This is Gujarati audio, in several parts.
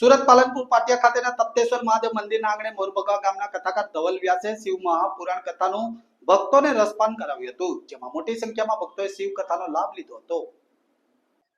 સુરત પાલનપુર પાટિયા ખાતેના તપ્તેશ્વર મહાદેવ મંદિરના આંગણે મોરબગા ગામના કથાકાર ધવલ વ્યાસે શિવ મહાપુરાણ કથાનું ભક્તોને રસપાન કરાવ્યું હતું, જેમાં મોટી સંખ્યામાં ભક્તોએ શિવ કથાનો લાભ લીધો હતો.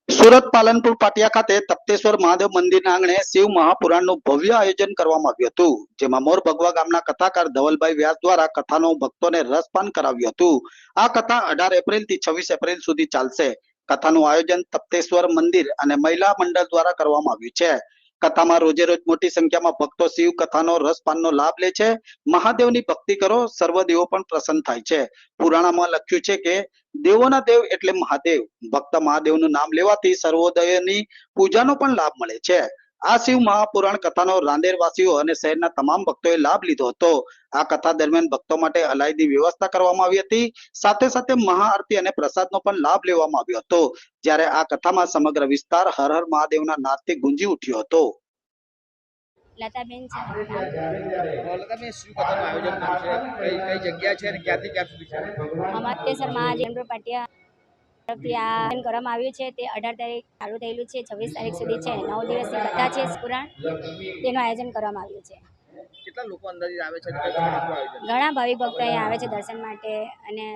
સુરત પાલનપુર પાટિયા ખાતે તપ્તેશ્વર મહાદેવ મંદિરના આંગણે શિવ મહાપુરાણનું ભવ્ય આયોજન કરવામાં આવ્યું હતું, જેમાં મોર ભગવા ગામના કથાકાર ધવલભાઈ વ્યાસ દ્વારા કથાનો ભક્તોને રસપાન કરાવ્યું હતું. આ કથા અઢાર એપ્રિલથી છવ્વીસ એપ્રિલ સુધી ચાલશે. કથાનું આયોજન તપ્તેશ્વર મંદિર અને મહિલા મંડળ દ્વારા કરવામાં આવ્યું છે. કથામાં રોજે રોજ મોટી સંખ્યામાં ભક્તો શિવ કથાનો રસપાનનો લાભ લે છે. મહાદેવની ભક્તિ કરો, સર્વ દેવો પણ પ્રસન્ન થાય છે. પુરાણમાં લખ્યું છે કે, દેવોના દેવ એટલે મહાદેવ. ભક્ત મહાદેવનું નામ લેવાથી સર્વોદયની પૂજાનો પણ લાભ મળે છે. આ શિવ મહાપુરાણ કથાનો રાંદેરવાસીઓ અને શહેરના તમામ ભક્તોએ લાભ લીધો હતો. આ કથા દરમિયાન ભક્તો માટે અલાયદી વ્યવસ્થા કરવામાં આવી હતી. સાથે સાથે મહાઆરતી અને પ્રસાદનો પણ લાભ લેવામાં આવ્યો હતો. જ્યારે આ કથામાં સમગ્ર વિસ્તાર હર હર મહાદેવના નાદથી ગુંજી ઉઠ્યો હતો. લતાબેન છે. લતાબેન શું કથાનું આયોજન કર્યું છે? કઈ કઈ જગ્યા છે અને ક્યાંથી ક્યાં સુધી છે? અમાત્યેસર મહાજન પાટિયા તરફથી આ કરવામાં આવ્યું છે. તે અઢાર તારીખ ચાલુ થયેલું છે છવ્વીસ તારીખ સુધી છે નવ દિવસની કથા છે પુરાણ તેનું આયોજન કરવામાં આવ્યું છે. ઘણા ભાવિક ભક્તો અહીંયા આવે છે દર્શન માટે અને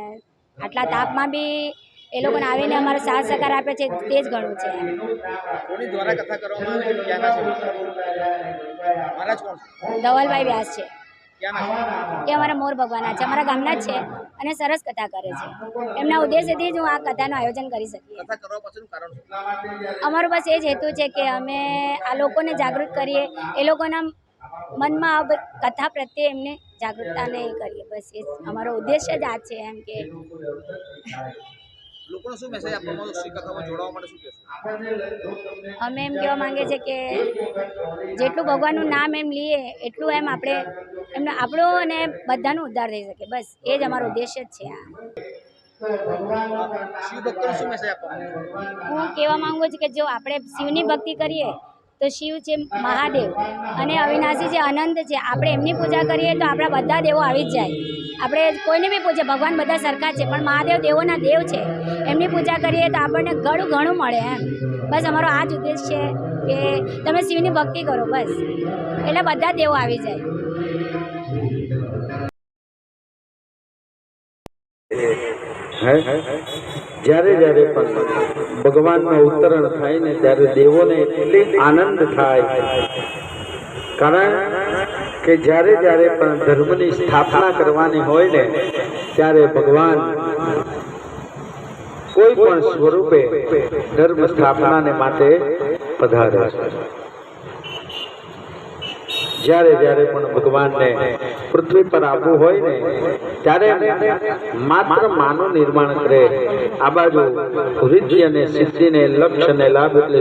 આટલા તાપમાં બી એ લોકોને આવીને અમારો સાથ સહકાર આપે છે તે જ ઘણું છે? ધવલભાઈ વ્યાસ છે. એ અમારા મોર ભગવાનના છે અમારા ગામના જ છે અને સરસ કથા કરે છે. એમના ઉદ્દેશ્યથી જ હું આ કથાનું આયોજન કરી શકીએ. કથા કરવા પાછળનું કારણ શું? અમારો બસ એ જ હેતુ છે કે અમે આ લોકોને જાગૃત કરીએ એ લોકોના મનમાં આ કથા પ્રત્યે એમને જાગૃતતાને નહીં કરીએ. બસ એ અમારો ઉદ્દેશ્ય જ આ છે એમ કે લોકોને શું મેસેજ આપવા માંગો? શ્રી કથામાં જોડાવા માટે શું કહેશો? અમે એમ કહેવા માંગીએ છીએ કે જેટલું ભગવાનનું નામ એમ લઈએ એટલું એમ આપણે એમને આપણો અને બધાનો ઉદ્ધાર થઈ શકે. બસ એ જ અમારો ઉદ્દેશ્ય જ છે હું કહેવા માંગુ છું કે જો આપણે શિવની ભક્તિ કરીએ તો શિવ છે મહાદેવ અને અવિનાશી છે અનંત છે. આપણે એમની પૂજા કરીએ તો આપણા બધા દેવો આવી જ જાય. આપણે કોઈને બી પૂછે ભગવાન બધા સરખા છે પણ મહાદેવ દેવોના દેવ છે. એમની પૂજા કરીએ તો આપણને ઘણું ઘણું મળે એમ. બસ અમારો આ જ ઉદ્દેશ છે કે તમે શિવની ભક્તિ કરો, બસ. એટલે બધા દેવો આવી જાય. જ્યારે જ્યારે પણ ભગવાનનો ઉત્તરણ થાય ને ત્યારે દેવોને એટલી આનંદ થાય. કારણ કે જ્યારે જ્યારે પણ ધર્મની સ્થાપના કરવાની હોય ને, ત્યારે ભગવાન કોઈ પણ સ્વરૂપે ધર્મ સ્થાપનાને માટે પધારે છે. જ્યારે જ્યારે પણ ભગવાનને પૃથ્વી પર આવવું હોય ને, ત્યારે માત્ર માનું નિર્માણ કરે. આ બાજુ રિદ્ધિ અને સિદ્ધિને લક્ષ્ય અને લાભ એટલે